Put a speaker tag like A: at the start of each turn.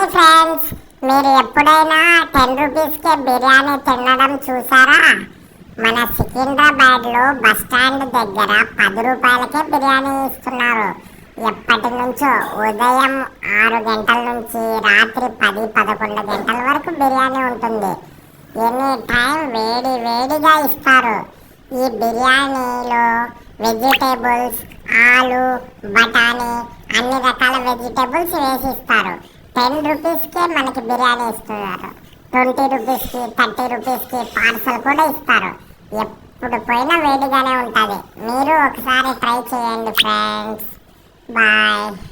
A: Hi friends మీరు ఎప్పుడైనా ten రూపీస్కే బిర్యానీ తినడం చూసారా? మన సికింద్రాబాద్లో బస్ స్టాండ్ దగ్గర పది రూపాయలకే బిర్యానీ ఇస్తున్నారు. ఎప్పటి నుంచో ఉదయం ఆరు గంటల నుంచి రాత్రి పది పదకొండు గంటల వరకు బిర్యానీ ఉంటుంది. ఎనీ టైం వేడి వేడిగా ఇస్తారు. ఈ బిర్యానీలో వెజిటేబుల్స్ ఆలు బఠానీ అన్ని రకాల వెజిటేబుల్స్ వేసిస్తారు టెన్ రూపీస్కే మనకి బిర్యానీ ఇస్తున్నారు. ట్వంటీ రూపీస్కి థర్టీ రూపీస్కి పార్సల్ కూడా ఇస్తారు. ఎప్పుడు పోయినా వేడిగానే ఉంటుంది. మీరు ఒకసారి ట్రై చేయండి ఫ్రెండ్స్. బాయ్.